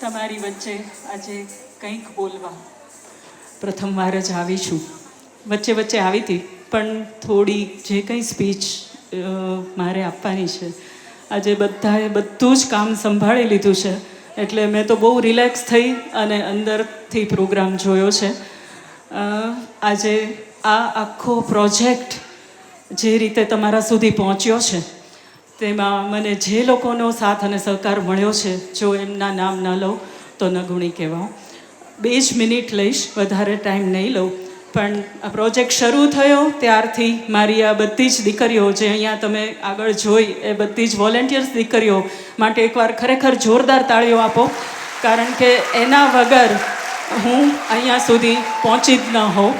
તમારી વચ્ચે આજે કંઈક બોલવા. પ્રથમવાર જ આવી છું. વચ્ચે વચ્ચે આવી હતી, પણ થોડી જે કંઈ સ્પીચ મારે આપવાની છે. આજે બધાએ બધું જ કામ સંભાળી લીધું છે. એટલે મેં તો બહુ રિલેક્સ થઈ અને અંદરથી પ્રોગ્રામ જોયો છે. આજે આ આખો પ્રોજેક્ટ જે રીતે તમારા સુધી પહોંચ્યો છે તેમાં મને જે લોકોનો સાથ અને સહકાર મળ્યો છે, જો એમના નામ ન લઉં, તો ન ગુણી કહેવાઉં બે જ મિનિટ લઈશ, વધારે ટાઈમ નહીં લઉં. પણ આ પ્રોજેક્ટ શરૂ થયો, ત્યારથી મારી આ બધી જ દીકરીઓ, જે અહીંયા તમે આગળ જોઈ, એ બધી જ વોલેન્ટિયર્સ દીકરીઓ માટે એકવાર ખરેખર જોરદાર તાળીઓ આપો. કારણ કે એના વગર હું અહીંયા સુધી પહોંચી જ ન હોઉં.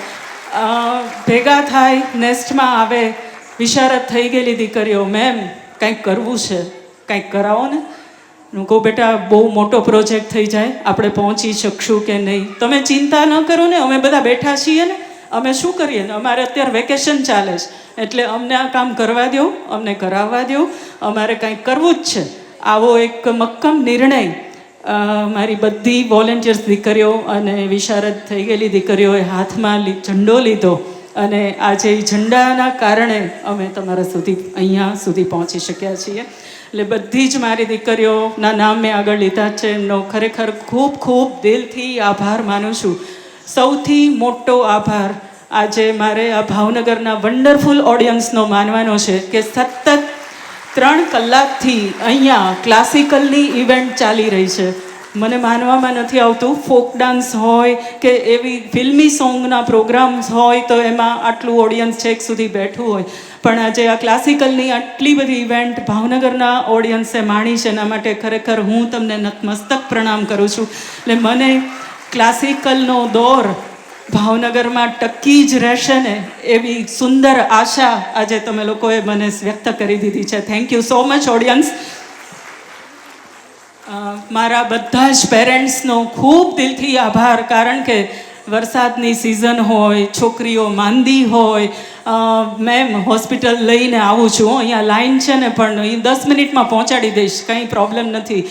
ભેગા થાય નેસ્ટમાં આવે વિશારત થઈ ગયેલી દીકરીઓ મેમ કંઈક કરવું છે કંઈક કરાવો ને? હું કહું, બેટા, બહુ મોટો પ્રોજેક્ટ થઈ જાય, આપણે પહોંચી શકશું કે નહીં? તમે ચિંતા ન કરો ને, અમે બધા બેઠા છીએ ને, અમે શું કરીએ? ને અમારે અત્યારે વેકેશન ચાલે છે, એટલે અમને આ કામ કરવા દો, અમને કરાવવા દો, અમારે કંઈક કરવું જ છે. આવો એક મક્કમ નિર્ણય મારી બધી વોલેન્ટિયર્સ દીકરીઓ અને વિશારદ થઈ ગયેલી દીકરીઓએ હાથમાં લી- ઝંડો લીધો. અને આજે એ ઝંડાના કારણે અમે તમારા સુધી અહીંયા સુધી પહોંચી શક્યા છીએ. એટલે બધી જ મારી દીકરીઓના નામ મેં આગળ લીધા છે. એમનો ખરેખર ખૂબ ખૂબ દિલથી આભાર માનું છું. સૌથી મોટો આભાર આજે મારે આ ભાવનગરના વન્ડરફુલ ઓડિયન્સનો માનવાનો છે કે સતત ત્રણ કલાકથી અહીંયા ક્લાસિકલની ઇવેન્ટ ચાલી રહી છે. મને માનવામાં નથી આવતું. ફોક ડાન્સ હોય કે એવી ફિલ્મી સોંગના પ્રોગ્રામ્સ હોય તો એમાં આટલું ઓડિયન્સ છેક સુધી બેઠું હોય. પણ આજે આ ક્લાસિકલની આટલી બધી ઇવેન્ટ ભાવનગરના ઓડિયન્સે માણી છે એના માટે ખરેખર હું તમને નતમસ્તક પ્રણામ કરું છું. એટલે મને ક્લાસિકલનો દોર ભાવનગરમાં ટકી જ રહેશે ને એવી સુંદર આશા આજે તમે લોકોએ મને વ્યક્ત કરી દીધી છે. Thank you so much audience મારા બધા જ પેરેન્ટ્સનો ખૂબ દિલથી આભાર, કારણ કે વરસાદની સિઝન હોય, છોકરીઓ માંદી હોય મેમ હોસ્પિટલ લઈને આવું છું. અહીંયા લાઈન છે ને, પણ એ દસ મિનિટમાં પહોંચાડી દઈશ, કંઈ પ્રોબ્લેમ નથી.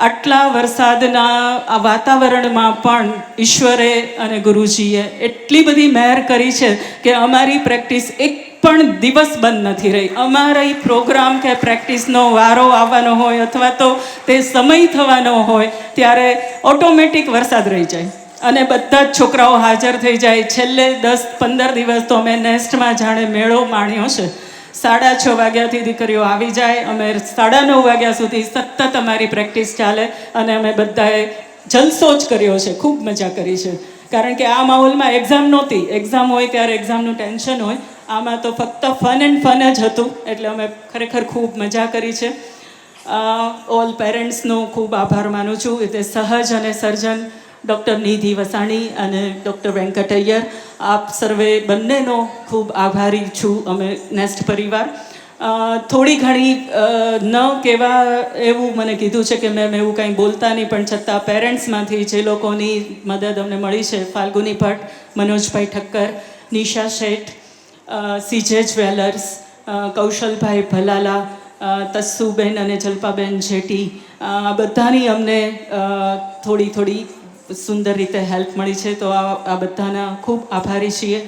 આટલા વરસાદના આ વાતાવરણમાં પણ ઈશ્વરે અને ગુરુજીએ એટલી બધી મહેર કરી છે કે અમારી પ્રેક્ટિસ એક પણ દિવસ બંધ નથી રહી. અમારા પ્રોગ્રામ કે પ્રેક્ટિસનો વારો આવવાનો હોય અથવા તો તે સમય થવાનો હોય, ત્યારે ઓટોમેટિક વરસાદ રહી જાય. અને બધા જ છોકરાઓ હાજર થઈ જાય. છેલ્લે દસ પંદર દિવસ તો અમે નેસ્ટમાં જાણે મેળો માણ્યો છે. સાડા છ વાગ્યાથી દીકરીઓ આવી જાય. અમે સાડા નવ વાગ્યા સુધી સતત અમારી પ્રેક્ટિસ ચાલે અને અમે બધાએ જલસો જ કર્યો છે. ખૂબ મજા કરી છે. કારણ કે આ માહોલમાં એક્ઝામ નહોતી. એક્ઝામ હોય ત્યારે એક્ઝામનું ટેન્શન હોય. આમાં તો ફક્ત ફન એન્ડ ફન જ હતું, એટલે અમે ખરેખર ખૂબ મજા કરી છે. ઓલ પેરેન્ટ્સનો ખૂબ આભાર માનું છું. એટલે સહજ અને સર્જન ડૉક્ટર નિધિ વસાણી અને ડૉક્ટર વેંકટૈયર, આપ સર્વે બંનેનો ખૂબ આભારી છું અમે નેસ્ટ પરિવાર. થોડી ઘણી ન કહેવા એવું મને કીધું છે કે મેમ એવું કંઈ બોલતા નહીં, પણ છતાં પેરેન્ટ્સમાંથી જે લોકોની મદદ અમને મળી છે, ફાલ્ગુની ભટ્ટ, મનોજભાઈ ઠક્કર, નિશા શેઠ સીજે જ્વેલર્સ કૌશલભાઈ ભલાલા તસ્સુબેન અને જલ્પાબેન જેટી આ બધાની અમને થોડી થોડી સુંદર રીતે હેલ્પ મળી છે. તો આ આ બધાના ખૂબ આભારી છીએ.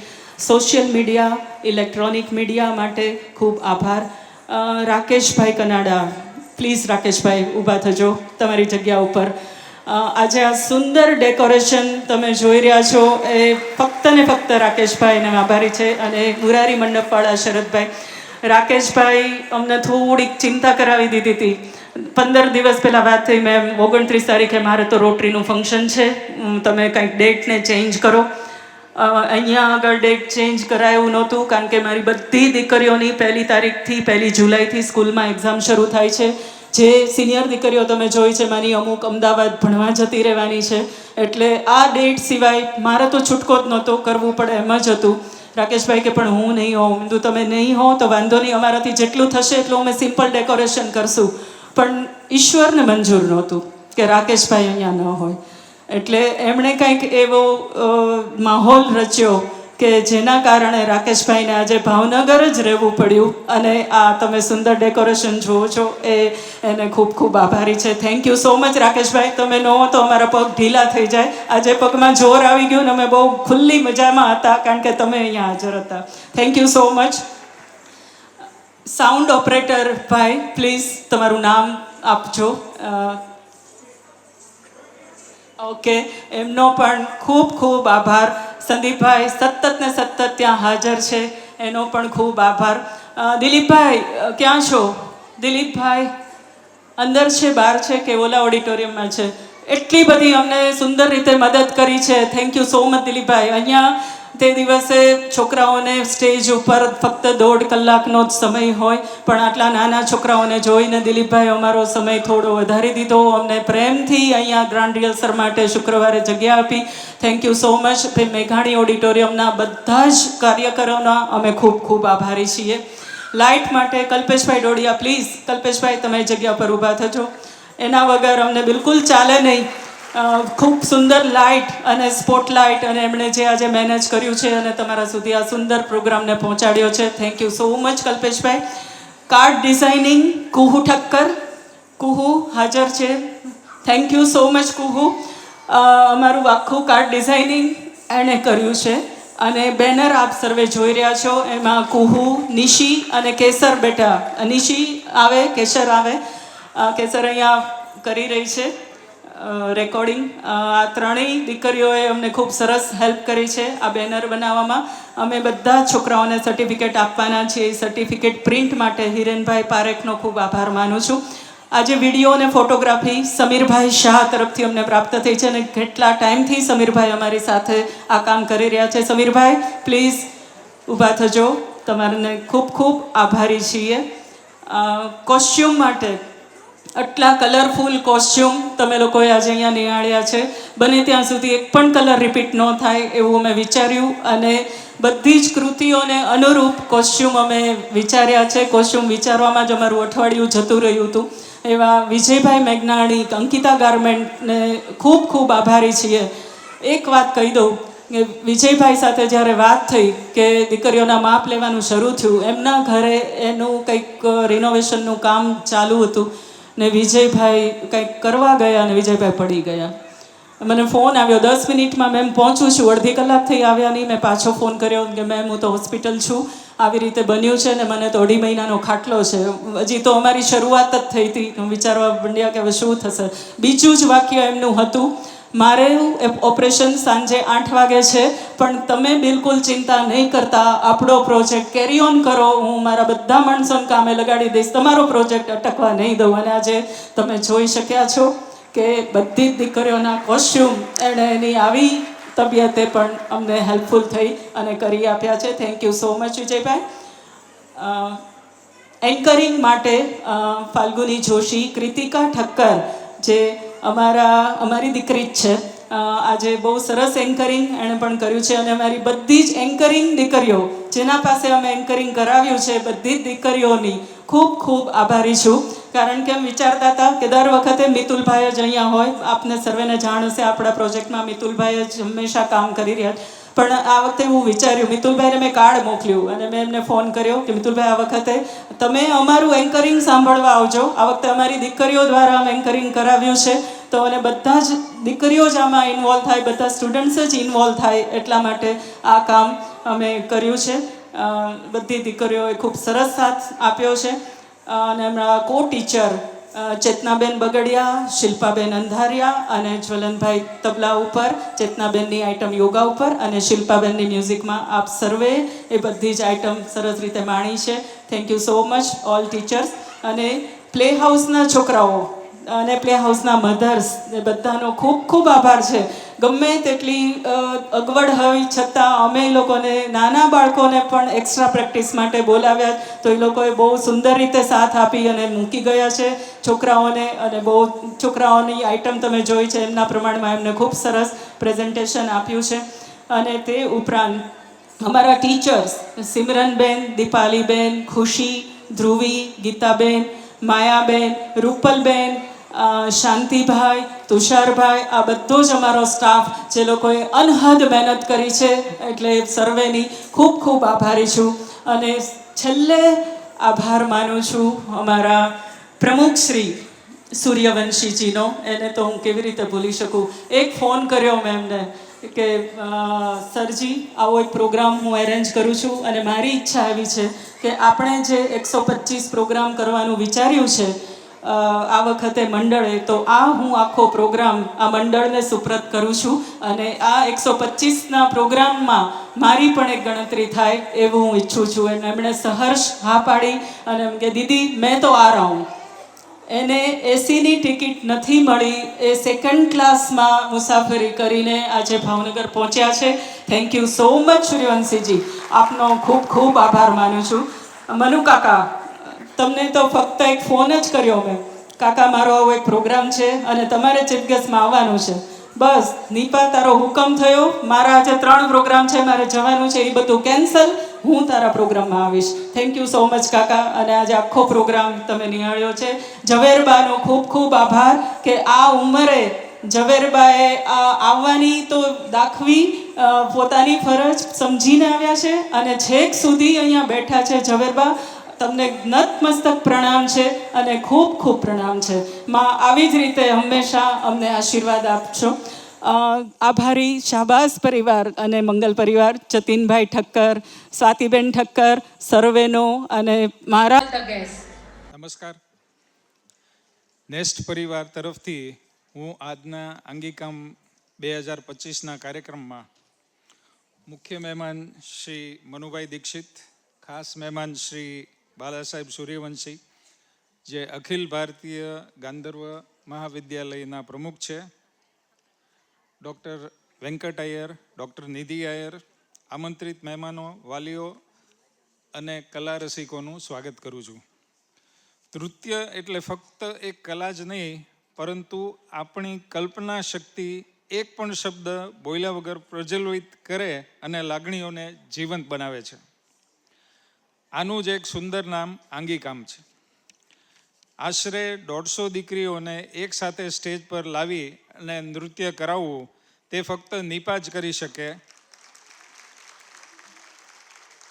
સોશિયલ મીડિયા ઇલેક્ટ્રોનિક મીડિયા માટે ખૂબ આભાર. રાકેશભાઈ કનાડા પ્લીઝ રાકેશભાઈ, ઊભા થજો તમારી જગ્યા ઉપર. આજે આ સુંદર ડેકોરેશન તમે જોઈ રહ્યા છો. એ ફક્ત ને ફક્ત રાકેશભાઈને આભારી છે અને મુરારી મંડપવાળા શરદભાઈ. રાકેશભાઈ અમને થોડીક ચિંતા કરાવી દીધી હતી. પંદર દિવસ પહેલાં વાત થઈ મેમ ઓગણત્રીસ તારીખે મારે તો રોટરીનું ફંક્શન છે. તમે કંઈક ડેટને ચેન્જ કરો. અહીંયા આગળ ડેટ ચેન્જ કરાયું નહોતું, કારણ કે મારી બધી દીકરીઓની પહેલી તારીખથી પહેલી જુલાઈથી સ્કૂલમાં એક્ઝામ શરૂ થાય છે. જે સિનિયર દીકરીઓ તમે જોઈ છે, મારી અમુક અમદાવાદ ભણવા જતી રહેવાની છે. એટલે આ ડેટ સિવાય મારે તો છૂટકો જ નહોતો કરવું પડે, એમ જ હતું. રાકેશભાઈ કે, પણ હું નહીં હોઉં મેં તમે નહીં હો, તો વાંધો નહીં, અમારાથી જેટલું થશે એટલું અમે સિમ્પલ ડેકોરેશન કરશું. પણ ઈશ્વરને મંજૂર નહોતું કે રાકેશભાઈ અહીંયા ન હોય. એટલે એમણે કંઈક એવો માહોલ રચ્યો કે જેના કારણે રાકેશભાઈને આજે ભાવનગર જ રહેવું પડ્યું. અને આ તમે સુંદર ડેકોરેશન જુઓ છો, એ એને ખૂબ ખૂબ આભારી છે. થેન્ક યુ સો મચ રાકેશભાઈ. તમે ન હો તો અમારા પગ ઢીલા થઈ જાય. આજે પગમાં જોર આવી ગયું ને અમે બહુ ખુલ્લી મજામાં હતા, કારણ કે તમે અહીંયા હાજર હતા. Thank you so much sound operator ભાઈ પ્લીઝ તમારું નામ આપજો. ઓકે. એમનો પણ ખૂબ ખૂબ આભાર. સંદીપભાઈ સતત ને સતત ત્યાં હાજર છે. એનો પણ ખૂબ આભાર. દિલીપભાઈ ક્યાં છો? દિલીપભાઈ, અંદર છે, બહાર છે કે ઓલા ઓડિટોરિયમમાં છે? એટલી બધી અમને સુંદર રીતે મદદ કરી છે. થેન્ક યુ સો મચ દિલીપભાઈ. અહીંયા તે દિવસે છોકરાઓને સ્ટેજ ઉપર ફક્ત દોઢ કલાકનો જ સમય હોય, પણ આટલા નાના છોકરાઓને જોઈને દિલીપભાઈ અમારો સમય થોડો વધારી દીધો. અમને પ્રેમથી અહીંયા ગ્રાન્ડ રિહર્સલ માટે શુક્રવારે જગ્યા આપી. થેન્ક યુ સો મચ મેઘાણી ઓડિટોરિયમના બધા જ કાર્યકરોના અમે ખૂબ ખૂબ આભારી છીએ. લાઇટ માટે કલ્પેશભાઈ ડોડિયા પ્લીઝ કલ્પેશભાઈ, તમે જગ્યા પર ઊભા થજો. એના વગર અમને બિલકુલ ચાલે નહીં. ખૂબ સુંદર લાઇટ અને સ્પોટલાઇટ અને એમણે જે આજે મેનેજ કર્યું છે અને તમારા સુધી આ સુંદર પ્રોગ્રામને પહોંચાડ્યો છે. Thank you so much Kalpeshbhai. Card designing Kuhu Thakkar. કુહુ હાજર છે. Thank you so much Kuhu. અમારું આખું કાર્ડ ડિઝાઇનિંગ એણે કર્યું છે. અને બેનર આપ સર્વે જોઈ રહ્યા છો. એમાં કુહુ, નિશી અને કેસર બેટા નિશી આવે, કેસર આવે. કેસર અહીંયા કરી રહી છે. રેકોર્ડિંગ આ ત્રણેય દીકરીઓએ અમને ખૂબ સરસ હેલ્પ કરી છે આ બેનર બનાવવામાં. અમે બધા છોકરાઓને સર્ટિફિકેટ આપવાના છીએ. સર્ટિફિકેટ પ્રિન્ટ માટે હિરેનભાઈ પારેખનો ખૂબ આભાર માનું છું. આજે વીડિયો અને ફોટોગ્રાફી સમીરભાઈ શાહ તરફથી અમને પ્રાપ્ત થઈ છે અને કેટલા ટાઈમથી સમીરભાઈ અમારી સાથે આ કામ કરી રહ્યા છે. સમીરભાઈ પ્લીઝ ઊભા થજો. તમારને ખૂબ ખૂબ આભારી છીએ. કોસ્ચ્યુમ માટે આટલા કલરફુલ કોસ્ચ્યુમ તમે લોકોએ આજે અહીંયા નિહાળ્યા છે. બને ત્યાં સુધી એક પણ કલર રિપીટ ન થાય એવું અમે વિચાર્યું અને બધી જ કૃતિઓને અનુરૂપ કોસ્ચ્યુમ અમે વિચાર્યા છે. કોસ્ચ્યુમ વિચારવામાં જ અમારું અઠવાડિયું જતું રહ્યું હતું. એવા વિજયભાઈ મેઘનાણી, અંકિતા ગાર્મેન્ટને ખૂબ ખૂબ આભારી છીએ. એક વાત કહી દઉં કે વિજયભાઈ સાથે જ્યારે વાત થઈ કે દીકરીઓના માપ લેવાનું શરૂ થયું, એમના ઘરે એનું કંઈક રિનોવેશનનું કામ ચાલુ હતું. ને વિજયભાઈ કંઈક કરવા ગયા અને વિજયભાઈ પડી ગયા. મને ફોન આવ્યો, દસ મિનિટમાં મેમ પહોંચું છું, અડધી કલાક થઈ આવ્યા નહીં, મેં પાછો ફોન કર્યો કે મેમ હું તો હોસ્પિટલ છું, આવી રીતે બન્યું છે ને મને તો અઢી મહિનાનો ખાટલો છે. હજી તો અમારી શરૂઆત જ થઈ હતી. વિચારવા માંડ્યા કે હવે શું થશે. બીજું જ વાક્ય એમનું હતું મારે ઓપરેશન સાંજે આઠ વાગે છે, પણ તમે બિલકુલ ચિંતા નહીં કરતા. આપણો પ્રોજેક્ટ કેરી ઓન કરો. હું મારા બધા માણસોને કામે લગાડી દઈશ. તમારો પ્રોજેક્ટ અટકવા નહીં દઉં. અને આજે તમે જોઈ શક્યા છો કે બધી જ દીકરીઓના કોસ્ચ્યુમ એણે એની આવી તબિયતે પણ અમને હેલ્પફુલ થઈ અને કરી આપ્યા છે. થેન્ક યુ સો મચ વિજયભાઈ. એન્કરિંગ માટે ફાલ્ગુની જોશી, કૃતિકા ઠક્કર, જે અમારા, અમારી દીકરી જ છે. આજે બહુ સરસ એન્કરિંગ એણે પણ કર્યું છે અને અમારી બધી જ એન્કરિંગ દીકરીઓ, જેના પાસે અમે એન્કરિંગ કરાવ્યું છે, બધી જ દીકરીઓની ખૂબ ખૂબ આભારી છું. કારણ કે અમે વિચારતા હતા કે દર વખતે મિતુલભાઈ જ અહીંયા હોય. આપને સર્વેને જાણ હશે, આપણા પ્રોજેક્ટમાં મિતુલભાઈ જ હંમેશા કામ કરી રહ્યા છે. પણ આ વખતે હું વિચાર્યું, મિતુલભાઈને મેં કાર્ડ મોકલ્યું અને મેં એમને ફોન કર્યો કે, મિતુલભાઈ, આ વખતે તમે અમારું એન્કરિંગ સાંભળવા આવજો. આ વખતે અમારી દીકરીઓ દ્વારા અમે એન્કરિંગ કરાવ્યું છે. તો અને બધા જ દીકરીઓ જ આમાં ઇન્વોલ્વ થાય, બધા સ્ટુડન્ટ્સ જ ઇન્વોલ્વ થાય એટલા માટે આ કામ અમે કર્યું છે. બધી દીકરીઓએ ખૂબ સરસ સાથ આપ્યો છે. અને હમણાં કો ટીચર ચેતનાબેન બગડિયા, શિલ્પાબેન અંધારિયા અને જ્વલનભાઈ તબલા ઉપર, ચેતનાબેનની આઈટમ યોગા ઉપર અને શિલ્પાબેનની મ્યુઝિકમાં આપ સર્વે એ બધી જ આઈટમ સરસ રીતે માણી છે. Thank you so much all teachers અને પ્લે હાઉસના છોકરાઓ અને પ્લે હાઉસના મધર્સ બધાનો ખૂબ ખૂબ આભાર છે. ગમે તેટલી અગવડ હોય, છતાં અમે લોકોને, નાના બાળકોને પણ એક્સ્ટ્રા પ્રેક્ટિસ માટે બોલાવ્યા તો એ લોકોએ બહુ સુંદર રીતે સાથ આપી અને મૂકી ગયા છે. છોકરાઓને અને બહુ, છોકરાઓની આઇટમ તમે જોઈ છે, એમના પ્રમાણમાં એમને ખૂબ સરસ પ્રેઝન્ટેશન આપ્યું છે. અને તે ઉપરાંત અમારા ટીચર્સ સિમરનબેન, દીપાલીબેન, ખુશી, ધ્રુવી, ગીતાબેન, માયાબેન, રૂપલબેન શાંતિભાઈ, તુષારભાઈ, આ બધો જ અમારો સ્ટાફ જે લોકોએ અનહદ મહેનત કરી છે, એટલે સર્વેની ખૂબ ખૂબ આભારી છું. અને છેલ્લે આભાર માનું છું અમારા પ્રમુખ શ્રી સૂર્યવંશીજીનો. એને તો હું કેવી રીતે ભૂલી શકું? એક ફોન કર્યો મેં એમને કે સરજી, આવો એક પ્રોગ્રામ હું એરેન્જ કરું છું. અને મારી ઈચ્છા એવી છે કે આપણે જે એકસો પચીસ પ્રોગ્રામ કરવાનું વિચાર્યું છે આ વખતે મંડળે, તો આ હું આખો પ્રોગ્રામ, આ મંડળને સુપ્રત કરું છું અને આ એકસો પચીસના પ્રોગ્રામમાં મારી પણ એક ગણતરી થાય એવું હું ઈચ્છું છું. અને એમણે સહર્ષ હા પાડી અને એમ કે, દીદી, મેં તો આ રહું એને એસીની ટિકિટ નથી મળી. એ સેકન્ડ ક્લાસમાં મુસાફરી કરીને આજે ભાવનગર પહોંચ્યા છે. થેન્ક યુ સો મચ સૂર્યવંશીજી આપનો ખૂબ ખૂબ આભાર માનું છું. મનુ કાકા. તમને તો ફક્ત એક ફોન જ કર્યો મેં. કાકા, મારો આવો એક પ્રોગ્રામ છે અને તમારે ચીફ આવવાનું છે. બસ, નીપા, તારો હુકમ થયો. મારા આજે ત્રણ પ્રોગ્રામ છે, મારે જવાનું છે, એ બધું કેન્સલ. હું તારા પ્રોગ્રામમાં આવીશ. થેન્ક યુ સો મચ કાકા. અને આજે આખો પ્રોગ્રામ તમે નિહાળ્યો છે. ઝવેરબાનો ખૂબ ખૂબ આભાર કે આ ઉંમરે ઝવેરબાએ આવવાની તો દાખવી પોતાની ફરજ સમજીને આવ્યા છે. અને છેક સુધી અહીંયા બેઠા છે ઝવેરબા. તમને નતમસ્તક પ્રણામ છે અને ખૂબ ખૂબ પ્રણામ છે. માં આવી જ રીતે હંમેશા અમને આશીર્વાદ આપશો આભારી શાહબાઝ પરિવાર અને મંગલ પરિવાર જતીનભાઈ ઠક્કર સ્વાતિબેન ઠક્કર સર્વેનો અને મારા નમસ્કાર. નેસ્ટ પરિવાર તરફથી હું આજના અંગિકામ બે હજાર પચીસના કાર્યક્રમમાં મુખ્ય મહેમાન શ્રી મનુભાઈ દીક્ષિત ખાસ મહેમાન શ્રી બાલા સાહેબ સૂર્યવંશી, જે અખિલ ભારતીય ગાંધર્વ મહાવિદ્યાલયના પ્રમુખ છે. ડૉક્ટર વેંકટ આયર, ડૉક્ટર નિધિ આયર, આમંત્રિત મહેમાનો, વાલીઓ અને કલા રસિકોનું સ્વાગત કરું છું. નૃત્ય એટલે ફક્ત એક કલા જ નહીં, પરંતુ આપણી કલ્પના શક્તિ એક પણ શબ્દ બોલ્યા વગર પ્રજ્વલિત કરે અને લાગણીઓને જીવંત બનાવે છે. આનું જ એક સુંદર નામ આંગીકામ છે. આશરે દોઢસો દીકરીઓને એક સાથે સ્ટેજ પર લાવી અને નૃત્ય કરાવવું તે ફક્ત નીપા જ કરી શકે.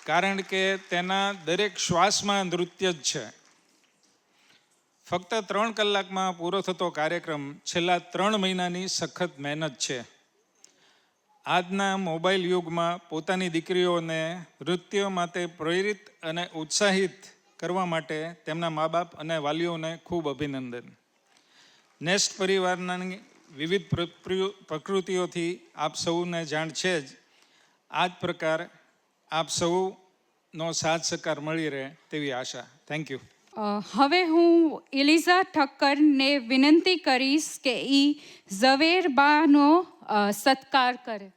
કારણ કે તેના દરેક શ્વાસમાં નૃત્ય જ છે. ફક્ત ત્રણ કલાકમાં પૂરો થતો કાર્યક્રમ છેલ્લા ત્રણ મહિનાની સખત મહેનત છે. આજના મોબાઈલ યુગમાં પોતાની દીકરીઓને નૃત્ય માટે પ્રેરિત અને ઉત્સાહિત કરવા માટે તેમના મા બાપ અને વાલીઓને ખૂબ અભિનંદન. નેસ્ટ પરિવારના વિવિધ પ્ર- પ્ર- પ્રકૃતિઓથી આપ સૌને જાણ છે જ આ જ પ્રકાર આપ સૌનો સાથ સહકાર મળી રહે તેવી આશા. થેન્ક યુ હવે હું ઇલિઝા ઠક્કરને વિનંતી કરીશ કે એ ઝવેરબાનો સત્કાર કરે.